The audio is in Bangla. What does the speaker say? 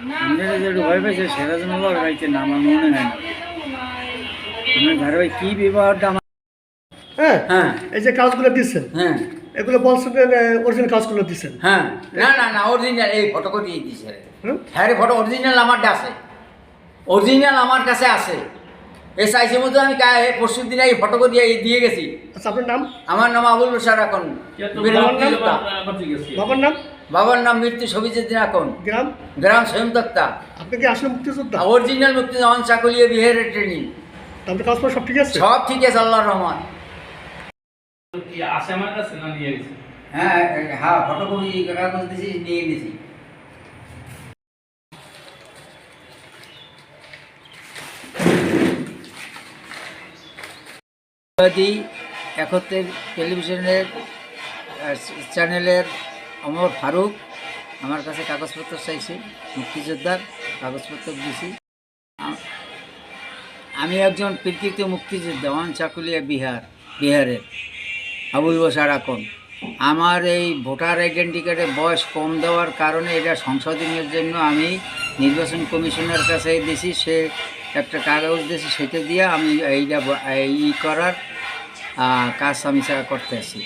আপনারা যে ভয় পাইছে সেটা জন্য লাগাইছে না আমার মনে হয় না। আপনার ধারাবাহিক কী ব্যবহারটা আমার হ্যাঁ হ্যাঁ। এই যে কাজগুলো দিচ্ছেন। হ্যাঁ। এগুলো বলছেন অরিজিনাল কাজগুলো দিচ্ছেন। হ্যাঁ। না না না অরিজিনাল এই ফটো দিয়ে দিছে। হ্যাঁ ফটো অরিজিনাল আমারটা আছে অরিজিনাল আমার কাছে আছে। এ সাইজের মতো আমি পরশু দিন এই ফটো দিয়ে দিয়ে গেছি। আচ্ছা আপনার নাম? আমার নাম আবুল বসার এখন। বাবার নাম? বাবার নাম মৃত্যু সবিজুদ্দিন এখন গ্রাম? গ্রাম স্বয়ং দত্তা আপনি কি আসলে মুক্তিযোদ্ধা? অরিজিনাল মুক্তি জামান চাকুলিয়া বিহারের ট্রেনিং তাহলে কাজ সব ঠিক আছে? সব ঠিক আছে আল্লাহর রহমান আসে আমার কাছে না নিয়ে গেছে? হ্যাঁ হ্যাঁ ফটোকপি কাগজ দিয়েছি নিয়ে গেছি। একত্রের টেলিভিশনের চ্যানেলের অমর ফারুক আমার কাছে কাগজপত্র চাইছে, মুক্তিযোদ্ধার কাগজপত্র দিছি। আমি একজন প্রকৃত মুক্তিযোদ্ধা ওয়ান চাকুলিয়া বিহার, বিহারের, আবুল বসার এখন আমার এই ভোটার আইডেন্টি কার্ডে বয়স কম দেওয়ার কারণে এটা সংশোধনের জন্য আমি নির্বাচন কমিশনের কাছে দিছি, সে একটা কাগজ দিয়েছি, সেটা দিয়ে আমি এইটা এই করার কাজ আমি করতে আছি।